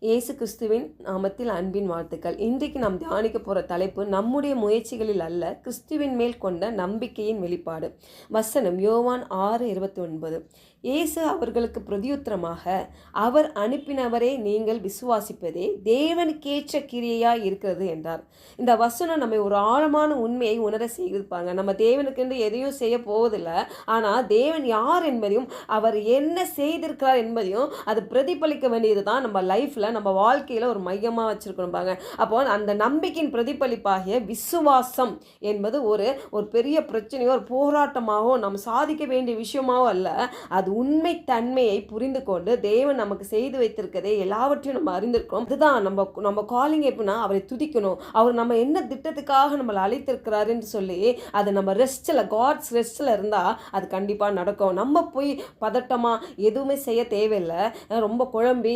இயேசு கிறிஸ்துவின் நாமத்தில் அன்பின் வாழ்த்துக்கள். இன்றைக்கு நாம் தியானிக்க போகிற தலைப்பு நம்முடைய முயற்சிகளில் அல்ல கிறிஸ்துவின் மேல் கொண்ட நம்பிக்கையின் வெளிப்பாடு. வசனம் யோவான் ஆறு இருபத்தி ஒன்பது இயேசு அவர்களுக்கு பிரதியுத்தரமாக அவர் அனுப்பினவரே நீங்கள் விசுவாசிப்பதே தேவனுக்கேற்ற கிரியையாக இருக்கிறது என்றார். இந்த வசனம் நம்மை ஒரு ஆழமான உண்மையை உணர செய்திருப்பாங்க. நம்ம தேவனுக்கென்று எதையும் செய்ய போவதில்லை. ஆனால் தேவன் யார் என்பதையும் அவர் என்ன செய்திருக்கிறார் என்பதையும் அது பிரதிபலிக்க வேண்டியது தான் நம்ம லைஃப்பில் நம்ம வாழ்க்கையில் ஒரு மையமாக வச்சுருக்கணும் பாங்க அப்போ அந்த நம்பிக்கையின் பிரதிபலிப்பாகிய விசுவாசம் என்பது ஒரு ஒரு பெரிய பிரச்சனையோ ஒரு போராட்டமாகவோ நம்ம சாதிக்க வேண்டிய விஷயமாவோ அல்ல. அது உண்மை தன்மையை புரிந்து கொண்டு தேவன் நமக்கு செய்து வைத்திருக்கதே எல்லாவற்றையும் நம்ம அறிந்திருக்கிறோம். அதுதான் நம்ம நம்ம காலிங் எப்படின்னா அவரை துதிக்கணும். அவர் நம்ம என்ன திட்டத்துக்காக நம்மளை அழைத்திருக்கிறாருன்னு சொல்லி அது நம்ம ரெஸ்ட்டில் காட்ஸ் ரெஸ்ட்டில் இருந்தால் அது கண்டிப்பாக நடக்கும். நம்ம போய் பதட்டமாக எதுவுமே செய்ய தேவையில்லை. ரொம்ப குழம்பி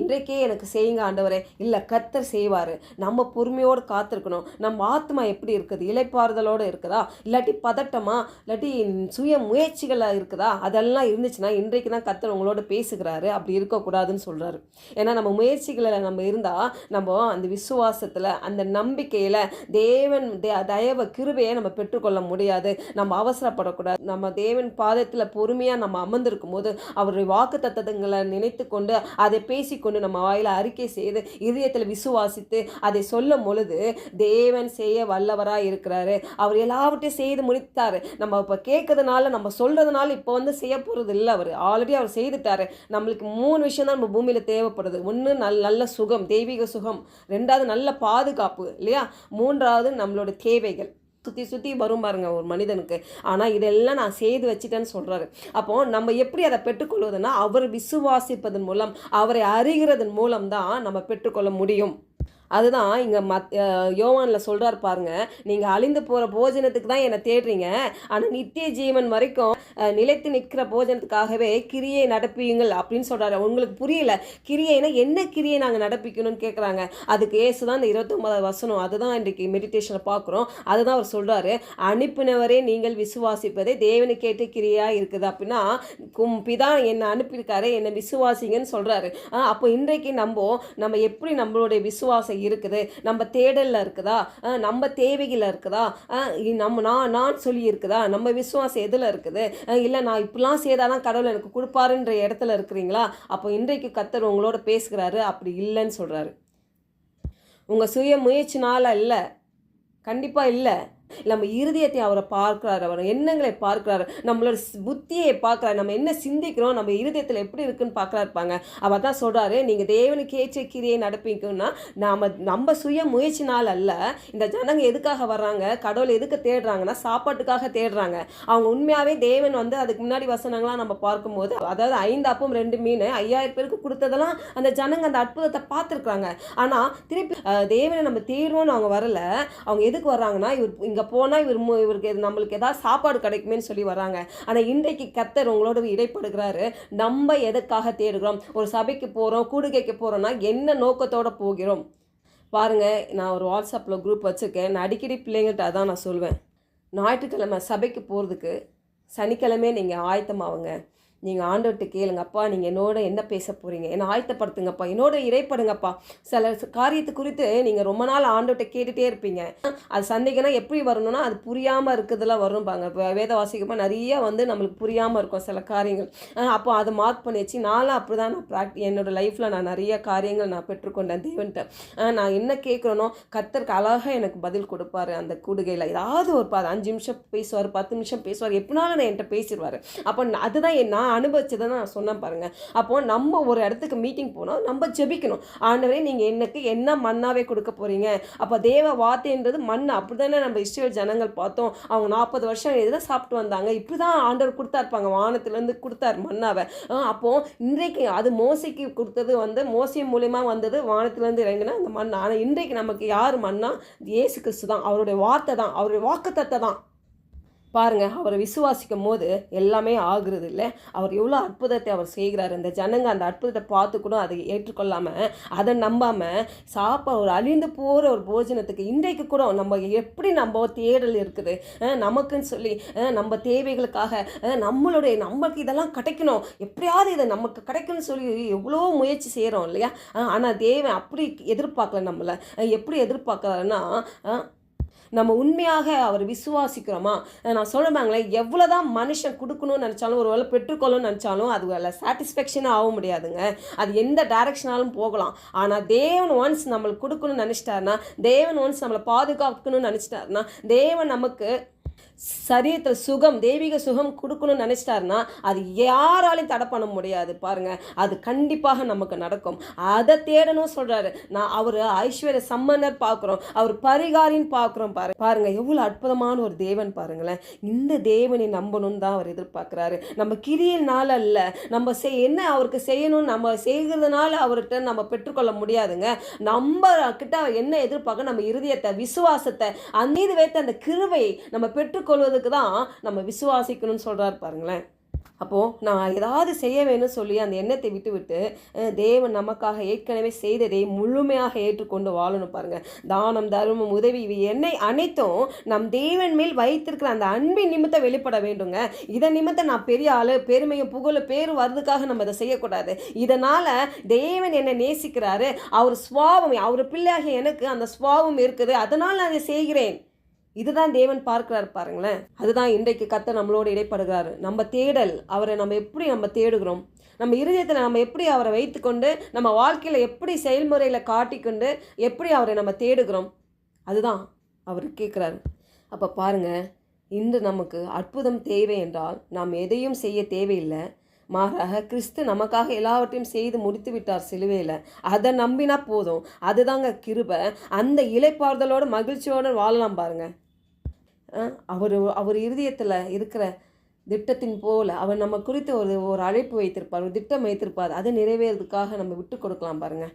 இன்றைக்கே எனக்கு செய்யுங்க ஆண்டவரே. இல்லை கத்தர் செய்வார். நம்ம பொறுமையோடு காத்திருக்கணும். நம்ம ஆத்மா எப்படி இருக்குது? இலைப்பாறுதலோடு இருக்குதா? இல்லாட்டி பதட்டமா? இல்லாட்டி சுய முயற்சிகளாக இருக்குதா? அதெல்லாம் இருந்துச்சுன்னா இன்றைக்கு தான் கத்தர் உங்களோட பேசுகிறாரு. அப்படி இருக்கக்கூடாதுன்னு சொல்கிறாரு ஏன்னா நம்ம முயற்சிகளில் நம்ம இருந்தால் நம்ம அந்த விசுவாசத்தில் அந்த நம்பிக்கையில் தேவன் தே- தயவ கிருபையை நம்ம பெற்றுக்கொள்ள முடியாது. நம்ம அவசரப்படக்கூடாது. நம்ம தேவன் பாதத்தில் பொறுமையாக நம்ம அமர்ந்திருக்கும் போது அவருடைய வாக்கு தத்தங்களை நினைத்து கொண்டு அதை பேசிக்கொண்டு நம்ம வாயில அறிக்கை செய்து இதயத்தில் விசுவாசித்து அதை சொல்லும் பொழுது தேவன் செய்ய வல்லவராக இருக்கிறாரு. அவர் எல்லாவற்றையும் செய்து முடித்தார். நம்ம இப்போ கேட்கறதுனால நம்ம சொல்றதுனால இப்போ வந்து செய்ய போகிறது இல்லை. அவர். ஆல்ரெடி அவர் செய்துட்டாரு. நம்மளுக்கு மூணு விஷயம் தான் நம்ம பூமியில் தேவைப்படுது. ஒன்று நல் நல்ல சுகம் தெய்வீக சுகம். ரெண்டாவது நல்ல பாதுகாப்பு இல்லையா? மூன்றாவது நம்மளோட தேவைகள். சுற்றி சுற்றி வரும் பாருங்க ஒரு மனிதனுக்கு. ஆனால் இதெல்லாம் நான் செய்து வச்சிட்டேன்னு சொல்கிறாரு அப்போ நம்ம எப்படி அதை பெற்றுக்கொள்வதுன்னா அவர் விசுவாசிப்பதன் மூலம் அவரை அறிகிறதன் மூலம் தான் நம்ம பெற்றுக்கொள்ள முடியும். அதுதான் இங்கே மத் யோவானில் சொல்கிறார் பாருங்க நீங்கள் அழிந்து போகிற போஜனத்துக்கு தான் என்னை தேடுறீங்க. ஆனால் நித்திய ஜீவன் வரைக்கும் நிலைத்து நிற்கிற போஜனத்துக்காகவே கிரியை நடப்பியுங்கள் அப்படின்னு சொல்கிறாரு உங்களுக்கு புரியல? கிரியைனா என்ன கிரியை நாங்கள் நடப்பிக்கணும்னு கேட்குறாங்க அதுக்கு ஏசு தான் இந்த இருபத்தொன்பதாவது வசனம். அதுதான் இன்றைக்கி மெடிடேஷனை பார்க்குறோம். அதுதான் அவர் சொல்கிறாரு அனுப்பினவரே நீங்கள் விசுவாசிப்பதே தேவனை கேட்டு கிரியாக இருக்குது. அப்படின்னா கும் பிதா என்னை அனுப்பியிருக்காரு என்னை விசுவாசிங்கன்னு சொல்கிறாரு அப்போ இன்றைக்கு நம்ம நம்ம எப்படி நம்மளுடைய விசுவாசம் இருக்குது. நம்ம தேடலில் இருக்குதா? நம்ம தேவைகளில் இருக்குதா? இ- நம்ம நான் நான் சொல்லி இருக்குதா நம்ம விசுவாசம் எதில் இருக்குது? இல்லை நான் இப்படிலாம் செய்தாதான் கடவுள் எனக்கு கொடுப்பாருன்ற இடத்துல இருக்கிறீங்களா? அப்போ இன்றைக்கு கத்தர் உங்களோட பேசுகிறாரு. அப்படி இல்லைன்னு சொல்கிறாரு உங்கள் சுய முயற்சினால இல்லை. கண்டிப்பாக இல்லை. நம்ம இருதயத்தை அவரை பார்க்குறாரு அவர் எண்ணங்களை பார்க்குறாரு நம்மளோட புத்தியை பார்க்குறாரு நம்ம என்ன சிந்திக்கிறோம் நம்ம இருதயத்தில் எப்படி இருக்குன்னு பார்க்குறா இருப்பாங்க. அவர் தான் சொல்கிறாரு நீங்கள் தேவனுக்கு ஏற்ற கிரியை நடப்பீங்கன்னா நாம் நம்ம சுய முயற்சினால் அல்ல இந்த ஜனங்க எதுக்காக வர்றாங்க கடவுள் எதுக்கு தேடுறாங்கன்னா சாப்பாட்டுக்காக தேடுறாங்க. அவங்க உண்மையாகவே தேவன் வந்து அதுக்கு முன்னாடி வசனங்களாம் நம்ம பார்க்கும்போது அதாவது ஐந்து அப்பம் ரெண்டு மீன் ஐயாயிரம் பேருக்கு கொடுத்ததெல்லாம் அந்த ஜனங்க அந்த அற்புதத்தை பார்த்துருக்குறாங்க. ஆனால் திருப்பி அஹ், தேவனை நம்ம தேடுவோம்னு அவங்க வரல. அவங்க எதுக்கு வர்றாங்கன்னா இவர் இங்கே போனால் இவர் மு- இவருக்கு நம்மளுக்கு ஏதாவது சாப்பாடு கிடைக்குமேன்னு சொல்லி வராங்க ஆனால் இன்றைக்கு கத்தர் உங்களோட இடைப்படுகிறாரு. நம்ம எதுக்காக தேடுகிறோம்? ஒரு சபைக்கு போகிறோம் கூடுகைக்கு போகிறோம்னா என்ன நோக்கத்தோடு போகிறோம்? பாருங்கள் நான் ஒரு வாட்ஸ்அப்பில் குரூப் வச்சுருக்கேன். நான் அடிக்கடி பிள்ளைங்கள்ட்ட அதான் நான் சொல்வேன். ஞாயிற்றுக்கிழமை சபைக்கு போகிறதுக்கு சனிக்கிழமை நீங்கள் ஆயத்தமாகுங்க நீங்கள் ஆண்டவர்கிட்ட கேளுங்கப்பா. நீங்கள் என்னோட என்ன பேச போகிறீங்க என்னை ஆயத்தப்படுத்துங்கப்பா. என்னோட இறைப்படுங்கப்பா. சில காரியத்தை குறித்து நீங்கள் ரொம்ப நாள் ஆண்டவர்கிட்ட கேட்டுகிட்டே இருப்பீங்க. அது சந்தேகம்னா எப்படி வரணும்னா அது புரியாமல் இருக்கிறதுலாம் வரும்பாங்க. இப்போ வேத வாசிக்கப்போ நிறைய வந்து நம்மளுக்கு புரியாமல் இருக்கும் சில காரியங்கள். அப்போ அதை மார்க் பண்ணி வச்சு நானும் அப்படி தான் நான் ப்ராக்டி என்னோடய லைஃப்பில் நான் நிறைய காரியங்கள் நான் பெற்றுக்கொண்டேன் தேவன்கிட்ட. நான் என்ன கேட்குறேனோ கத்தருக்கு அழகாக எனக்கு பதில் கொடுப்பாரு அந்த கூடுகையில். ஏதாவது ஒரு பா அஞ்சு நிமிஷம் பேசுவார் பத்து நிமிஷம் பேசுவார். எப்படினாலும் நான் என்கிட்ட பேசிடுவார் அப்போ அதுதான் என்ன நான் அனுபவிச்சதை நான் சொன்னேன் பாருங்க. அப்போ நம்ம ஒரு இடத்துக்கு மீட்டிங் போனால் நம்ம ஜெபிக்கணும். ஆண்டவரே நீங்கள் எனக்கு என்ன மண்ணாவே கொடுக்க போறீங்க? அப்போ தேவ வார்த்தைன்றது மண். அப்படிதானே நம்ம இஸ்ரேல் ஜனங்கள் பார்த்தோம். அவங்க நாற்பது வருஷம் எதுதான் சாப்பிட்டு வந்தாங்க. இப்படி தான் ஆண்டவர் கொடுத்தாருப்பாங்க வானத்துலேருந்து கொடுத்தாரு மண்ணாவை அப்போது அப்போ இன்றைக்கு அது மோசைக்கு கொடுத்தது வந்து மோசை மூலியமாக வந்தது வானத்துலேருந்து இறங்கினா அந்த மண். ஆனால் இன்றைக்கு நமக்கு யார் மண்ணா இயேசு கிறிஸ்து தான். அவருடைய வார்த்தை தான். அவருடைய வாக்குத்தத்தை தான். பாருங்கள் அவரை விசுவாசிக்கும் போது எல்லாமே ஆகுறது இல்லை அவர் எவ்வளோ அற்புதத்தை அவர் செய்கிறார். இந்த ஜனங்க அந்த அற்புதத்தை பார்த்து கூட அதை ஏற்றுக்கொள்ளாமல் அதை நம்பாமல் சாப்பா ஒரு அழிந்து போகிற ஒரு போஜனத்துக்கு இன்றைக்கு கூட நம்ம எப்படி நம்ம தேடல் இருக்குது? நமக்குன்னு சொல்லி நம்ம தேவைகளுக்காக நம்மளுடைய நமக்கு இதெல்லாம் கிடைக்கணும். எப்படியாவது இதை நமக்கு கிடைக்கணும்னு சொல்லி எவ்வளோ முயற்சி செய்கிறோம் இல்லையா? ஆனால் தேவன் அப்படி எதிர்பார்க்கல நம்மளை. எப்படி எதிர்பார்க்கலன்னா நம்ம உண்மையாக அவர் விசுவாசிக்கிறோமா? நான் சொன்னபாங்களே எவ்வளோ தான் மனுஷன் கொடுக்கணும்னு நினச்சாலும் ஒரு வேளை பெற்றுக்கொள்ளணும்னு நினச்சாலும் அது வேலை சாட்டிஸ்ஃபேக்ஷனாக ஆக முடியாதுங்க. அது எந்த டைரக்ஷனாலும் போகலாம். ஆனால் தேவன் ஒன்ஸ் நம்மளுக்கு கொடுக்கணும்னு நினச்சிட்டாருன்னா தேவன் ஒன்ஸ் நம்மளை பாதுகாக்கணும்னு நினச்சிட்டாருன்னா தேவன் நமக்கு சரீரத்தில் சுகம் தெய்வீக சுகம் கொடுக்கணும்னு நினச்சிட்டாருன்னா அது யாராலையும் தடை பண்ண முடியாது. பாருங்க அது கண்டிப்பாக நமக்கு நடக்கும். அதை தேடணும் சொல்றாரு. நான் அவர் ஐஸ்வர்ய சம்மன்னர் பார்க்குறோம். அவர் பரிகாரின்னு பார்க்குறோம் பாரு. பாருங்க எவ்வளோ அற்புதமான ஒரு தேவன் பாருங்களேன். இந்த தேவனை நம்பணும்னு தான் அவர் எதிர்பார்க்குறாரு. நம்ம கிரியனால அல்ல நம்ம செய் என்ன அவருக்கு செய்யணும் நம்ம செய்கிறதுனால அவர்கிட்ட நம்ம பெற்றுக்கொள்ள முடியாதுங்க. நம்ம கிட்ட என்ன எதிர்பார்க்க நம்ம இருதயத்தை விசுவாசத்தை அந்த வைத்த அந்த கிருவை நம்ம பெற்றுக்கொள்வதற்கு தான் நம்ம விசுவாசிக்கணும்னு சொல்கிறார் பாருங்களேன். அப்போது நான் ஏதாவது செய்ய வேணும்னு சொல்லி அந்த எண்ணத்தை விட்டு விட்டு தேவன் நமக்காக ஏற்கனவே செய்ததை முழுமையாக ஏற்றுக்கொண்டு வாழணும் பாருங்கள் தானம் தர்மம் உதவி இவை என்னை அனைத்தும் நம் தேவன் மேல் வைத்திருக்கிற அந்த அன்பின் நிமித்தம் வெளிப்பட வேண்டுங்க. இதன் நிமித்தம் நான் பெரிய ஆளு பெருமையும் புகழ பேர் வர்றதுக்காக நம்ம இதை செய்யக்கூடாது. இதனால் தேவன் என்னை நேசிக்கிறாரு. அவர் சுவாபம் அவர் பிள்ளையாக எனக்கு அந்த சுவாபம் இருக்குது. அதனால் நான் அதை செய்கிறேன். இதுதான் தேவன் பார்க்கிறார் பாருங்களேன். அதுதான் இன்றைக்கு கத்த நம்மளோடு இடைப்படுகிறாரு. நம்ம தேடல் அவரை நம்ம எப்படி நம்ம தேடுகிறோம்? நம்ம இருதயத்தில் நம்ம எப்படி அவரை வைத்துக்கொண்டு நம்ம வாழ்க்கையில் எப்படி செயல்முறையில் காட்டிக்கொண்டு எப்படி அவரை நம்ம தேடுகிறோம்? அதுதான் அவர் கேட்குறாரு. அப்போ பாருங்க இன்று நமக்கு அற்புதம் தேவை என்றால் நாம் எதையும் செய்ய தேவையில்லை. மாறாக கிறிஸ்து நமக்காக எல்லாவற்றையும் செய்து முடித்து விட்டார் சிலுவையில். அதை நம்பினா போதும். அதுதாங்க கிருப. அந்த இலைப்பாறுதலோட மகிழ்ச்சியோடு வாழலாம் பாருங்கள் அவர் அவர் இருதயத்தில் இருக்கிற திட்டத்தின் போல் அவர் நம்ம குறித்து ஒரு ஒரு அழைப்பு வைத்திருப்பார் ஒரு திட்டம் வைத்திருப்பார். அதை நிறைவேறதுக்காக நம்ம விட்டு கொடுக்கலாம் பாருங்கள்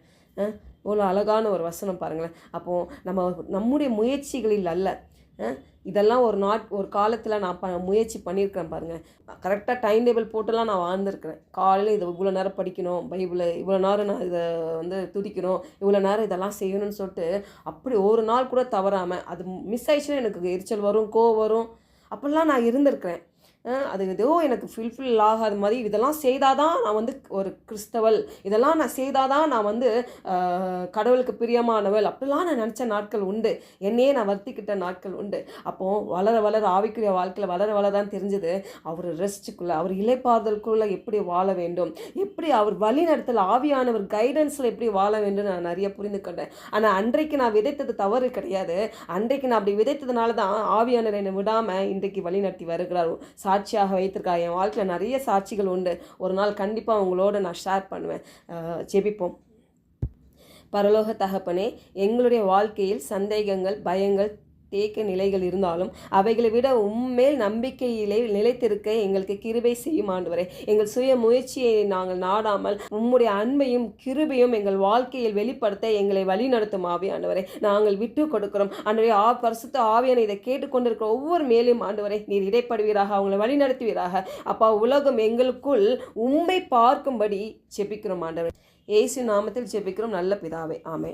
இவ்வளோ அழகான ஒரு வசனம் பாருங்களேன். அப்போது நம்ம நம்முடைய முயற்சிகளில் அல்ல. இதெல்லாம் ஒரு நாட் ஒரு காலத்தில் நான் ப முயற்சி பண்ணியிருக்கிறேன் பாருங்கள் கரெக்டாக டைம் டேபிள் போட்டுலாம் நான் வாழ்ந்துருக்கிறேன். காலையில் இது இவ்வளோ நேரம் படிக்கணும் பைபிளை இவ்வளோ நேரம் நான் இதை வந்து துதிக்கணும் இவ்வளோ நேரம் இதெல்லாம் செய்யணும்னு சொல்லிட்டு அப்படி ஒரு நாள் கூட தவறாமல் அது மிஸ் ஆயிடுச்சுன்னா எனக்கு எரிச்சல் வரும் கோவம் வரும். அப்படிலாம் நான் இருந்திருக்கிறேன். அது ஏதோ எனக்கு ஃபில்ஃபில் ஆகாத மாதிரி இதெல்லாம் செய்தாதான் நான் வந்து ஒரு கிறிஸ்தவள். இதெல்லாம் நான் செய்தாதான் நான் வந்து கடவுளுக்கு பிரியமானவள். அப்படிலாம் நான் நினச்ச நாட்கள் உண்டு. என்னையே நான் வருத்திக்கிட்ட நாட்கள் உண்டு. அப்போது வளர வளர ஆவிக்குரிய வாழ்க்கையில் வளர வளர தான் தெரிஞ்சது. அவர் ரெஸ்ட்டுக்குள்ளே அவர் இலைப்பாதலுக்குள்ளே எப்படி வாழ வேண்டும்? எப்படி அவர் வழிநடத்தல் ஆவியானவர் கைடன்ஸில் எப்படி வாழ வேண்டும் நான் நிறைய புரிந்து கொண்டேன் ஆனால் அன்றைக்கு நான் விதைத்தது தவறு கிடையாது. அன்றைக்கு நான் அப்படி விதைத்ததுனால தான் ஆவியானவர் என்னை விடாமல் இன்றைக்கு வழிநடத்தி வருகிறார்? சாட்சியாக வைத்திருக்கார் என் வாழ்க்கையில் நிறைய சாட்சிகள் உண்டு. ஒரு நாள் கண்டிப்பாக உங்களோட நான் ஷேர் பண்ணுவேன். ஜெபிப்போம். பரலோக தகப்பனே எங்களுடைய வாழ்க்கையில் சந்தேகங்கள் பயங்கள் தேக்க நிலைகள் இருந்தாலும் அவைகளை விட உம்மேல் நம்பிக்கையிலே நிலைத்திருக்க எங்களுக்கு கிருபை செய்யும் ஆண்டவரே. எங்கள் சுய முயற்சியை நாங்கள் நாடாமல் உம்முடைய அன்பையும் கிருபையும் எங்கள் வாழ்க்கையில் வெளிப்படுத்த எங்களை வழிநடத்தும் ஆவியானவரே. நாங்கள் விட்டு கொடுக்கிறோம். ஆண்டவரே ஆ பரிசுத்த ஆவியான இதை கேட்டுக்கொண்டிருக்கிற ஒவ்வொரு மேலும் ஆண்டுவரை நீர் இடைப்படுவீராக அவங்களை வழிநடத்துவீராக. அப்பா உலகம் எங்களுக்குள் உண்மை பார்க்கும்படி ஜெபிக்கிறோம் ஆண்டவரே. இயேசு நாமத்தில் ஜெபிக்கிறோம். நல்ல பிதாவே. ஆமை